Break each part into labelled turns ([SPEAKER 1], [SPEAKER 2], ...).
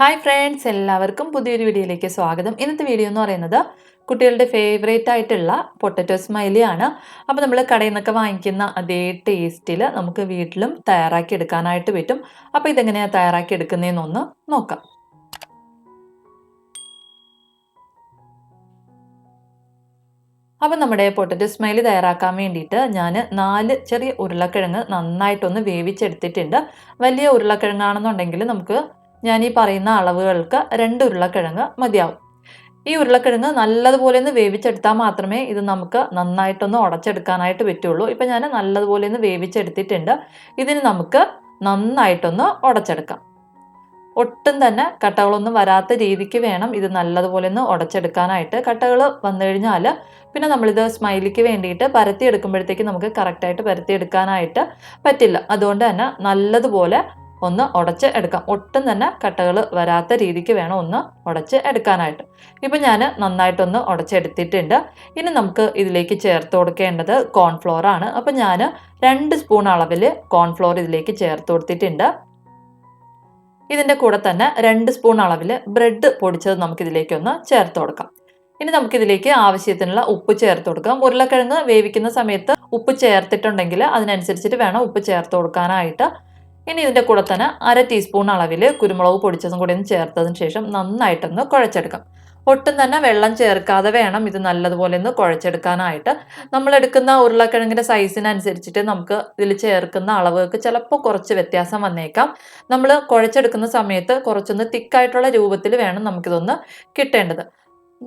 [SPEAKER 1] Hi friends എല്ലാവർക്കും പുതിയൊരു വീഡിയോയിലേക്ക് സ്വാഗതം. ഇന്നത്തെ വീഡിയോ എന്ന് പറയുന്നത് കുട്ടികളുടെ ഫേവറേറ്റ് ആയിട്ടുള്ള പൊട്ടറ്റോ സ്മൈലി ആണ്. അപ്പോൾ നമ്മൾ കടയിൽ നിന്നൊക്കെ വാങ്ങിക്കുന്ന അതേ ടേസ്റ്റിൽ നമുക്ക് വീട്ടിലും തയ്യാറാക്കി എടുക്കാനായിട്ട് പറ്റും. അപ്പോൾ ഇതെങ്ങനെയാണ് തയ്യാറാക്കി എടുക്കുന്നതെന്നൊന്ന് നോക്കാം. അപ്പോൾ നമ്മുടെ പൊട്ടറ്റോ സ്മൈലി തയ്യാറാക്കാൻ വേണ്ടിയിട്ട് ഞാൻ നാല് ചെറിയ ഉരുളക്കിഴങ്ങ് നന്നായിട്ടൊന്ന് വേവിച്ചെടുത്തിട്ടുണ്ട്. വലിയ ഉരുളക്കിഴങ്ങാണെന്നുണ്ടെങ്കിൽ നമുക്ക് ഞാൻ ഈ പറയുന്ന അളവുകൾക്ക് രണ്ട് ഉരുളക്കിഴങ്ങ് മതിയാവും. ഈ ഉരുളക്കിഴങ്ങ് നല്ലതുപോലെ ഒന്ന് വേവിച്ചെടുത്താൽ മാത്രമേ ഇത് നമുക്ക് നന്നായിട്ടൊന്ന് ഉടച്ചെടുക്കാനായിട്ട് പറ്റുള്ളൂ. ഇപ്പം ഞാൻ നല്ലതുപോലെ ഒന്ന് വേവിച്ചെടുത്തിട്ടുണ്ട്. ഇതിന് നമുക്ക് നന്നായിട്ടൊന്ന് ഉടച്ചെടുക്കാം. ഒട്ടും തന്നെ കട്ടകളൊന്നും വരാത്ത രീതിക്ക് വേണം ഇത് നല്ലതുപോലെ ഒന്ന് ഉടച്ചെടുക്കാനായിട്ട്. കട്ടകൾ വന്നു കഴിഞ്ഞാൽ പിന്നെ നമ്മളിത് സ്മൈലിക്ക് വേണ്ടിയിട്ട് പരത്തി എടുക്കുമ്പോഴത്തേക്ക് നമുക്ക് കറക്റ്റായിട്ട് പരത്തി എടുക്കാനായിട്ട് പറ്റില്ല. അതുകൊണ്ട് തന്നെ നല്ലതുപോലെ ഒന്ന് ഉടച്ച് എടുക്കാം. ഒട്ടും തന്നെ കട്ടകൾ വരാത്ത രീതിക്ക് വേണം ഒന്ന് ഉടച്ച് എടുക്കാനായിട്ട്. ഇപ്പം ഞാൻ നന്നായിട്ടൊന്ന് ഉടച്ചെടുത്തിട്ടുണ്ട്. ഇനി നമുക്ക് ഇതിലേക്ക് ചേർത്ത് കൊടുക്കേണ്ടത് കോൺഫ്ലോർ ആണ്. അപ്പം ഞാൻ രണ്ട് സ്പൂൺ അളവിൽ കോൺഫ്ലോർ ഇതിലേക്ക് ചേർത്ത് കൊടുത്തിട്ടുണ്ട്. ഇതിന്റെ കൂടെ തന്നെ രണ്ട് സ്പൂൺ അളവിൽ ബ്രെഡ് പൊടിച്ചത് നമുക്കിതിലേക്കൊന്ന് ചേർത്ത് കൊടുക്കാം. ഇനി നമുക്കിതിലേക്ക് ആവശ്യത്തിനുള്ള ഉപ്പ് ചേർത്ത് കൊടുക്കാം. ഉരുളക്കിഴങ്ങ് വേവിക്കുന്ന സമയത്ത് ഉപ്പ് ചേർത്തിട്ടുണ്ടെങ്കിൽ അതിനനുസരിച്ചിട്ട് വേണം ഉപ്പ് ചേർത്ത് കൊടുക്കാനായിട്ട്. ഇനി ഇതിന്റെ കൂടെ തന്നെ അര ടീസ്പൂൺ അളവിൽ കുരുമുളക് പൊടിച്ചതും കൂടി ഒന്ന് ചേർത്തതിന് ശേഷം നന്നായിട്ടൊന്ന് കുഴച്ചെടുക്കാം. ഒട്ടും തന്നെ വെള്ളം ചേർക്കാതെ വേണം ഇത് നല്ലതുപോലെ ഒന്ന് കുഴച്ചെടുക്കാനായിട്ട്. നമ്മൾ എടുക്കുന്ന ഉരുളക്കിഴങ്ങിന്റെ സൈസിനനുസരിച്ചിട്ട് നമുക്ക് ഇതിൽ ചേർക്കുന്ന അളവുകൾക്ക് ചിലപ്പോൾ കുറച്ച് വ്യത്യാസം വന്നേക്കാം. നമ്മൾ കുഴച്ചെടുക്കുന്ന സമയത്ത് കുറച്ചൊന്ന് തിക്കായിട്ടുള്ള രൂപത്തിൽ വേണം നമുക്കിതൊന്ന് കിട്ടേണ്ടത്.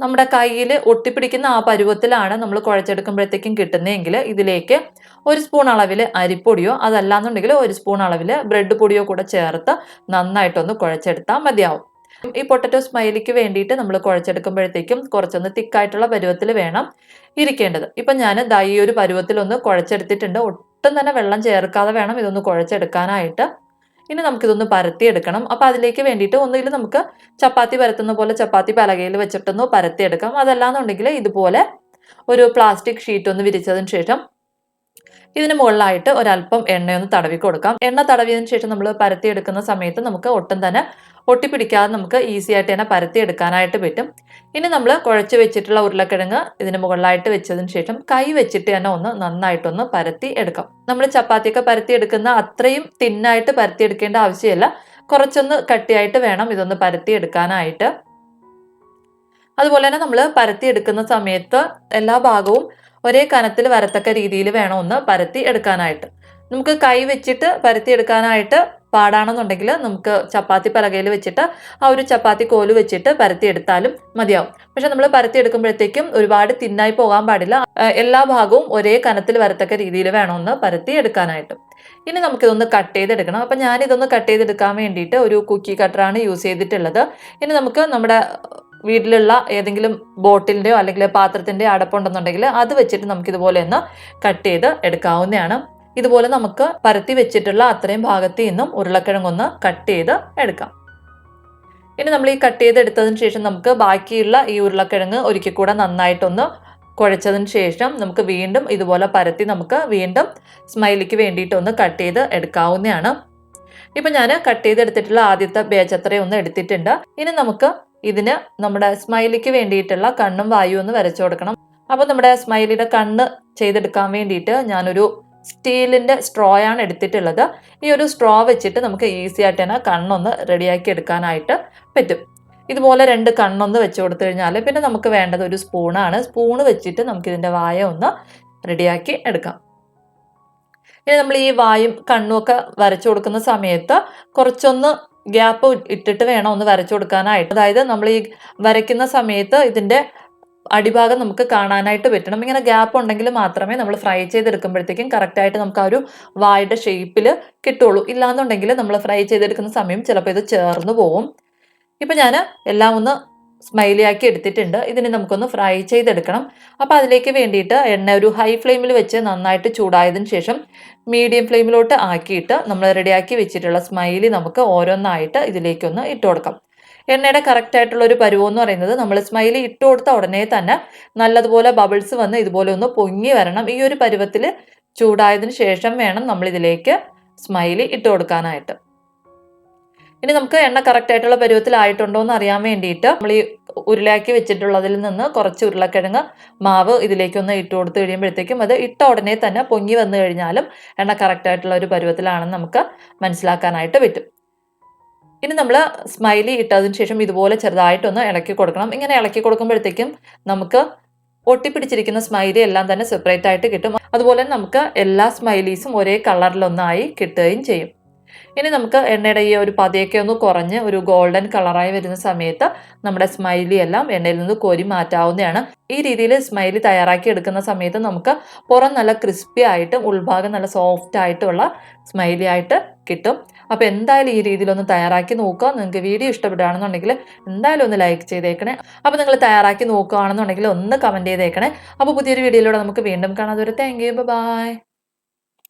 [SPEAKER 1] നമ്മുടെ കയ്യിൽ ഒട്ടിപ്പിടിക്കുന്ന ആ പരുവത്തിലാണ് നമ്മൾ കുഴച്ചെടുക്കുമ്പോഴത്തേക്കും കിട്ടുന്നതെങ്കിൽ ഇതിലേക്ക് ഒരു സ്പൂൺ അളവിൽ അരിപ്പൊടിയോ അതല്ലാന്നുണ്ടെങ്കിൽ ഒരു സ്പൂൺ അളവിൽ ബ്രെഡ് പൊടിയോ കൂടെ ചേർത്ത് നന്നായിട്ടൊന്ന് കുഴച്ചെടുത്താൽ മതിയാവും. ഈ പൊട്ടറ്റോ സ്മൈലിക്ക് വേണ്ടിയിട്ട് നമ്മൾ കുഴച്ചെടുക്കുമ്പോഴത്തേക്കും കുറച്ചൊന്ന് തിക്കായിട്ടുള്ള പരുവത്തിൽ വേണം ഇരിക്കേണ്ടത്. ഇപ്പം ഞാൻ ദൈ ഒരു പരുവത്തിലൊന്ന് കുഴച്ചെടുത്തിട്ടുണ്ട്. ഒട്ടും തന്നെ വെള്ളം ചേർക്കാതെ വേണം ഇതൊന്ന് കുഴച്ചെടുക്കാനായിട്ട്. ഇനി നമുക്കിതൊന്ന് പരത്തിയെടുക്കണം. അപ്പോൾ അതിലേക്ക് വേണ്ടിയിട്ട് ഒന്നുകിൽ നമുക്ക് ചപ്പാത്തി പരത്തുന്ന പോലെ ചപ്പാത്തി പലകയിൽ വെച്ചിട്ടൊന്ന് പരത്തിയെടുക്കാം. അതല്ലാന്നുണ്ടെങ്കിൽ ഇതുപോലെ ഒരു പ്ലാസ്റ്റിക് ഷീറ്റ് ഒന്ന് വിരിച്ചതിന് ശേഷം ഇതിന് മുകളിലായിട്ട് ഒരല്പം എണ്ണയൊന്ന് തടവി കൊടുക്കാം. എണ്ണ തടവിയതിന് ശേഷം നമ്മൾ പരത്തിയെടുക്കുന്ന സമയത്ത് നമുക്ക് ഒട്ടും തന്നെ ഒട്ടിപ്പിടിക്കാതെ നമുക്ക് ഈസി ആയിട്ട് തന്നെ പരത്തിയെടുക്കാനായിട്ട് പറ്റും. ഇനി നമ്മൾ കുഴച്ച് വെച്ചിട്ടുള്ള ഉരുളക്കിഴങ്ങ് ഇതിന് മുകളിലായിട്ട് വെച്ചതിന് ശേഷം കൈ വെച്ചിട്ട് തന്നെ ഒന്ന് നന്നായിട്ടൊന്ന് പരത്തി എടുക്കാം. നമ്മൾ ചപ്പാത്തിയൊക്കെ പരത്തി എടുക്കുന്ന അത്രയും തിന്നായിട്ട് പരത്തി എടുക്കേണ്ട ആവശ്യമില്ല. കുറച്ചൊന്ന് കട്ടിയായിട്ട് വേണം ഇതൊന്ന് പരത്തി എടുക്കാനായിട്ട് അതുപോലെ തന്നെ നമ്മൾ പരത്തി എടുക്കുന്ന സമയത്ത് എല്ലാ ഭാഗവും ഒരേ കനത്തിൽ വരത്തക്ക രീതിയിൽ വേണം ഒന്ന് പരത്തി എടുക്കാനായിട്ട്. നമുക്ക് കൈ വെച്ചിട്ട് പരത്തി എടുക്കാനായിട്ട് പാടാണെന്നുണ്ടെങ്കിൽ നമുക്ക് ചപ്പാത്തി പലകയിൽ വെച്ചിട്ട് ആ ഒരു ചപ്പാത്തി കോൽ വെച്ചിട്ട് പരത്തി എടുത്താലും മതിയാവും. പക്ഷെ നമ്മൾ പരത്തി എടുക്കുമ്പോഴത്തേക്കും ഒരുപാട് തിന്നായി പോകാൻ പാടില്ല. എല്ലാ ഭാഗവും ഒരേ കനത്തിൽ വരത്തക്ക രീതിയിൽ വേണമെന്ന് പരത്തി എടുക്കാനായിട്ട് ഇനി നമുക്കിതൊന്ന് കട്ട് ചെയ്തെടുക്കണം. അപ്പം ഞാനിതൊന്ന് കട്ട് ചെയ്തെടുക്കാൻ വേണ്ടിയിട്ട് ഒരു കുക്കി കട്ടറാണ് യൂസ് ചെയ്തിട്ടുള്ളത്. ഇനി നമുക്ക് നമ്മുടെ വീട്ടിലുള്ള ഏതെങ്കിലും ബോട്ടിലിന്റെയോ അല്ലെങ്കിൽ പാത്രത്തിന്റെയോ അടപ്പുണ്ടെന്നുണ്ടെങ്കിൽ അത് വെച്ചിട്ട് നമുക്കിതുപോലെ ഒന്ന് കട്ട് ചെയ്ത് എടുക്കാവുന്നതാണ്. ഇതുപോലെ നമുക്ക് പരത്തി വെച്ചിട്ടുള്ള അത്രയും ഭാഗത്ത് നിന്നും ഉരുളക്കിഴങ്ങൊന്ന് കട്ട് ചെയ്ത് എടുക്കാം. ഇനി നമ്മൾ ഈ കട്ട് ചെയ്ത് എടുത്തതിന് ശേഷം നമുക്ക് ബാക്കിയുള്ള ഈ ഉരുളക്കിഴങ്ങ് ഒരിക്കൽ കൂടെ നന്നായിട്ടൊന്ന് കുഴച്ചതിന് ശേഷം നമുക്ക് വീണ്ടും ഇതുപോലെ പരത്തി നമുക്ക് വീണ്ടും സ്മൈലിക്ക് വേണ്ടിയിട്ടൊന്ന് കട്ട് ചെയ്ത് എടുക്കാവുന്നതാണ്. ഇപ്പം ഞാൻ കട്ട് ചെയ്ത് ചെയ്തെടുത്തിട്ടുള്ള ആദ്യത്തെ ബേച്ചത്രയും ഒന്ന് എടുത്തിട്ടുണ്ട്. ഇനി നമുക്ക് ഇതിന് നമ്മുടെ സ്മൈലിക്ക് വേണ്ടിയിട്ടുള്ള കണ്ണും വായു ഒന്ന് വരച്ചു കൊടുക്കണം. അപ്പോൾ നമ്മുടെ സ്മൈലിയുടെ കണ്ണ് ചെയ്തെടുക്കാൻ വേണ്ടിയിട്ട് ഞാനൊരു സ്റ്റീലിന്റെ ആണ് എടുത്തിട്ടുള്ളത്. ഈ ഒരു സ്ട്രോ വെച്ചിട്ട് നമുക്ക് ഈസി ആയിട്ട് തന്നെ കണ്ണൊന്ന് റെഡിയാക്കി എടുക്കാനായിട്ട് പറ്റും. ഇതുപോലെ രണ്ട് കണ്ണൊന്ന് വെച്ച് കൊടുത്തു കഴിഞ്ഞാൽ പിന്നെ നമുക്ക് വേണ്ടത് ഒരു സ്പൂണാണ് സ്പൂണ് വെച്ചിട്ട് നമുക്ക് ഇതിന്റെ വായ ഒന്ന് റെഡിയാക്കി എടുക്കാം. ഇനി നമ്മൾ ഈ വായും കണ്ണും ഒക്കെ വരച്ചു കൊടുക്കുന്ന സമയത്ത് കുറച്ചൊന്ന് ഗ്യാപ്പ് ഇട്ടിട്ട് വേണം ഒന്ന് വരച്ചു കൊടുക്കാനായിട്ട്. അതായത് നമ്മൾ ഈ വരയ്ക്കുന്ന സമയത്ത് ഇതിന്റെ അടിഭാഗം നമുക്ക് കാണാനായിട്ട് പറ്റണം. ഇങ്ങനെ ഗ്യാപ്പ് ഉണ്ടെങ്കിൽ മാത്രമേ നമ്മൾ ഫ്രൈ ചെയ്തെടുക്കുമ്പോഴത്തേക്കും കറക്റ്റായിട്ട് നമുക്ക് ആ ഒരു വായുടെ ഷേപ്പിൽ കിട്ടുള്ളൂ. ഇല്ലാന്നുണ്ടെങ്കിൽ നമ്മൾ ഫ്രൈ ചെയ്തെടുക്കുന്ന സമയം ചിലപ്പോൾ ഇത് ചേർന്ന് പോവും. ഇപ്പം ഞാൻ എല്ലാം ഒന്ന് സ്മൈലി ആക്കി എടുത്തിട്ടുണ്ട്. ഇതിനെ നമുക്കൊന്ന് ഫ്രൈ ചെയ്തെടുക്കണം. അപ്പോൾ അതിലേക്ക് വേണ്ടിയിട്ട് എണ്ണ ഒരു ഹൈ ഫ്ലെയിമിൽ വെച്ച് നന്നായിട്ട് ചൂടായതിന് ശേഷം മീഡിയം ഫ്ലെയിമിലോട്ട് ആക്കിയിട്ട് നമ്മൾ റെഡിയാക്കി വെച്ചിട്ടുള്ള സ്മൈലി നമുക്ക് ഓരോന്നായിട്ട് ഇതിലേക്കൊന്ന് ഇട്ട് കൊടുക്കാം. എണ്ണയുടെ കറക്റ്റ് ആയിട്ടുള്ള ഒരു പരുവം എന്ന് പറയുന്നത് നമ്മൾ സ്മൈലി ഇട്ട് കൊടുത്ത ഉടനെ തന്നെ നല്ലതുപോലെ ബബിൾസ് വന്ന് ഇതുപോലെ ഒന്ന് പൊങ്ങി വരണം. ഈ ഒരു പരുവത്തിൽ ചൂടായതിനു ശേഷം വേണം നമ്മൾ ഇതിലേക്ക് സ്മൈലി ഇട്ട് കൊടുക്കാനായിട്ട്. ഇനി നമുക്ക് എണ്ണ കറക്റ്റ് ആയിട്ടുള്ള പരുവത്തിലായിട്ടുണ്ടോ എന്ന് അറിയാൻ വേണ്ടിയിട്ട് നമ്മൾ ഈ ഉരുളയാക്കി വെച്ചിട്ടുള്ളതിൽ നിന്ന് കുറച്ച് ഉരുളക്കിഴങ്ങ് മാവ് ഇതിലേക്കൊന്ന് ഇട്ട് കൊടുത്ത് കഴിയുമ്പോഴത്തേക്കും അത് ഇട്ട ഉടനെ തന്നെ പൊങ്ങി വന്നു കഴിഞ്ഞാലും എണ്ണ കറക്റ്റ് ആയിട്ടുള്ള ഒരു പരുവത്തിലാണെന്ന് നമുക്ക് മനസ്സിലാക്കാനായിട്ട് പറ്റും. ഇനി നമ്മൾ സ്മൈലി ഇട്ടതിന് ശേഷം ഇതുപോലെ ചെറുതായിട്ടൊന്ന് ഇളക്കി കൊടുക്കണം. ഇങ്ങനെ ഇളക്കി കൊടുക്കുമ്പോഴത്തേക്കും നമുക്ക് ഒട്ടിപ്പിടിച്ചിരിക്കുന്ന സ്മൈലി എല്ലാം തന്നെ സെപ്പറേറ്റ് ആയിട്ട് കിട്ടും. അതുപോലെ നമുക്ക് എല്ലാ സ്മൈലീസും ഒരേ കളറിലൊന്നായി കിട്ടുകയും ചെയ്യും. ഇനി നമുക്ക് എണ്ണയുടെ ഈ ഒരു പതയൊക്കെ ഒന്ന് കുറഞ്ഞ് ഒരു ഗോൾഡൻ കളറായി വരുന്ന സമയത്ത് നമ്മുടെ സ്മൈലി എല്ലാം എണ്ണയിൽ നിന്ന് കോരി മാറ്റാവുന്നതാണ്. ഈ രീതിയിൽ സ്മൈലി തയ്യാറാക്കി എടുക്കുന്ന സമയത്ത് നമുക്ക് പുറം നല്ല ക്രിസ്പി ആയിട്ടും ഉൾഭാഗം നല്ല സോഫ്റ്റ് ആയിട്ടുള്ള സ്മൈലി ആയിട്ട് കിട്ടും. അപ്പോൾ എന്തായാലും ഈ രീതിയിലൊന്ന് തയ്യാറാക്കി നോക്കുക. നിങ്ങൾക്ക് വീഡിയോ ഇഷ്ടപ്പെടുകയാണെന്നുണ്ടെങ്കിൽ എന്തായാലും ഒന്ന് ലൈക്ക് ചെയ്തേക്കണേ. അപ്പോൾ നിങ്ങൾ തയ്യാറാക്കി നോക്കുകയാണെന്നുണ്ടെങ്കിൽ ഒന്ന് കമന്റ് ചെയ്തേക്കണേ. അപ്പോൾ പുതിയൊരു വീഡിയോയിലൂടെ നമുക്ക് വീണ്ടും കാണാം. അതൊരു താങ്ക് യു ബൈ